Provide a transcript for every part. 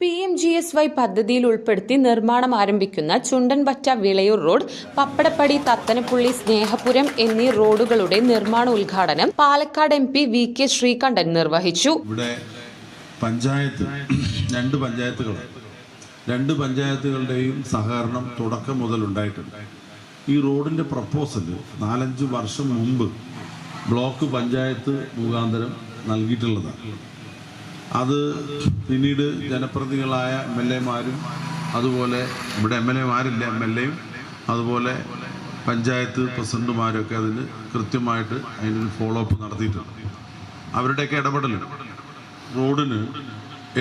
P M G S Y പദ്ധതിയിൽ ഉൾപ്പെടുത്തി നിർമ്മാണം ആരംഭിക്കുന്ന ചുണ്ടൻപറ്റ വിളയൂർ റോഡ് പപ്പടപ്പടി തത്തനപ്പുള്ളി സ്നേഹപുരം എന്നീ റോഡുകളുടെ നിർമ്മാണ ഉദ്ഘാടനം Palakkad M P V K Sreekandan നിർവഹിച്ചു. ഇവിടെ പഞ്ചായത്ത് രണ്ട് പഞ്ചായത്തുകൾ രണ്ട് പഞ്ചായത്തുകളുടെയും സഹകരണം തുടക്കം മുതൽ ഉണ്ടായിട്ടുണ്ട്. ഈ റോഡിന്റെ പ്രപ്പോസൽ നാലഞ്ച് വർഷം മുമ്പ് ബ്ലോക്ക് പഞ്ചായത്ത് മുഖാന്തരം നൽകിയിട്ടുള്ളതാണ്. അത് പിന്നീട് ജനപ്രതിനിധികളായ എം എൽ എമാരും അതുപോലെ ഇവിടെ എം എൽ എമാരില്ല എം എൽ എയും അതുപോലെ പഞ്ചായത്ത് പ്രസിഡന്റുമാരൊക്കെ അതിന് കൃത്യമായിട്ട് അതിനൊരു ഫോളോ അപ്പ് നടത്തിയിട്ടുണ്ട്. അവരുടെയൊക്കെ ഇടപെടൽ റോഡിന്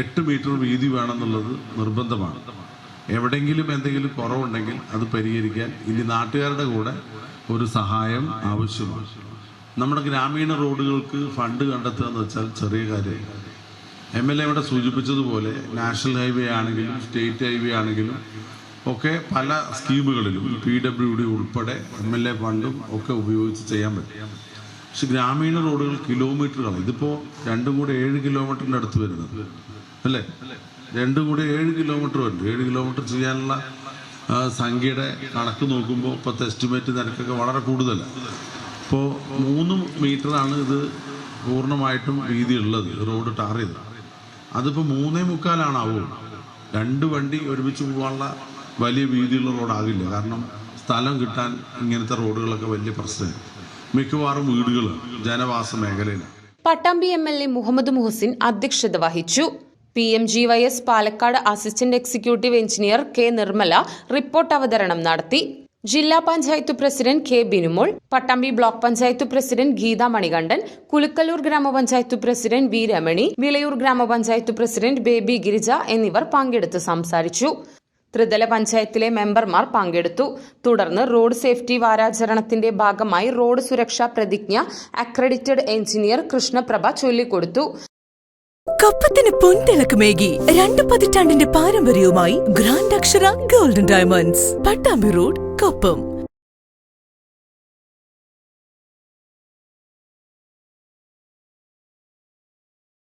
എട്ട് മീറ്റർ വീതി വേണമെന്നുള്ളത് നിർബന്ധമാണ്. എവിടെങ്കിലും എന്തെങ്കിലും കുറവുണ്ടെങ്കിൽ അത് പരിഹരിക്കാൻ ഇനി നാട്ടുകാരുടെ കൂടെ ഒരു സഹായം ആവശ്യമാണ്. നമ്മുടെ ഗ്രാമീണ റോഡുകൾക്ക് ഫണ്ട് കണ്ടെത്തുക എന്ന് വെച്ചാൽ ചെറിയ കാര്യമല്ല. എം എൽ എ ഇവിടെ സൂചിപ്പിച്ചതുപോലെ നാഷണൽ ഹൈവേ ആണെങ്കിലും സ്റ്റേറ്റ് ഹൈവേ ആണെങ്കിലും ഒക്കെ പല സ്കീമുകളിലും പി ഡബ്ല്യു ഡി ഉൾപ്പെടെ എം എൽ എ ഫണ്ടും ഒക്കെ ഉപയോഗിച്ച് ചെയ്യാൻ പറ്റും. പക്ഷെ ഗ്രാമീണ റോഡുകൾ കിലോമീറ്ററുകളാണ്. ഇതിപ്പോൾ രണ്ടും കൂടെ ഏഴ് കിലോമീറ്ററിന്റെ അടുത്ത് വരുന്നത്. അല്ലേ? രണ്ടും കൂടെ ഏഴ് കിലോമീറ്റർ വരുന്നുണ്ട് ഏഴ് കിലോമീറ്റർ ചെയ്യാനുള്ള സംഖ്യയുടെ കണക്ക് നോക്കുമ്പോൾ ഇപ്പോഴത്തെ എസ്റ്റിമേറ്റ് നിരക്കൊക്കെ വളരെ കൂടുതലാണ് ഇപ്പോൾ മൂന്ന് മീറ്ററാണ് ഇത് പൂർണമായിട്ടും വീതിയുള്ളത് റോഡ് ടാർ ചെയ്തത്. അതിപ്പോൾ മൂന്നേ മുക്കാലാണാവും. രണ്ട് വണ്ടി ഒരുമിച്ച് പോകാനുള്ള വലിയ വീതിയുള്ള റോഡാകില്ല. കാരണം സ്ഥലം കിട്ടാൻ ഇങ്ങനത്തെ റോഡുകളൊക്കെ വലിയ പ്രശ്നമാണ് മിക്കവാറും വീടുകൾ ജനവാസ മേഖലയിലാണ് Pattambi M L A Muhammed Muhsin അധ്യക്ഷത വഹിച്ചു. P M G Y S Palakkad assistant executive engineer K Nirmala report അവതരണം നടത്തി. ജില്ലാ panchayat president K Binumol Pattambi block panchayat president Geetha Manikandan Kulukkallur ഗ്രാമപഞ്ചായത്ത് പ്രസിഡന്റ് വി രമണി വിളയൂർ ഗ്രാമപഞ്ചായത്ത് president baby Girija എന്നിവർ പങ്കെടുത്ത് സംസാരിച്ചു. ത്രിതല പഞ്ചായത്തിലെ മെമ്പർമാർ പങ്കെടുത്തു. തുടർന്ന് റോഡ് സേഫ്റ്റി വാരാചരണത്തിന്റെ ഭാഗമായി റോഡ് സുരക്ഷാ പ്രതിജ്ഞ അക്രഡിറ്റഡ് എഞ്ചിനീയർ കൃഷ്ണപ്രഭ ചൊല്ലിക്കൊടുത്തു. കപ്പത്തിന് പൊൻതിളക്കമേകി രണ്ട് പതിറ്റാണ്ടിന്റെ പാരമ്പര്യവുമായി ഗ്രാൻഡ് അക്ഷര golden diamonds Pattambi road Koppam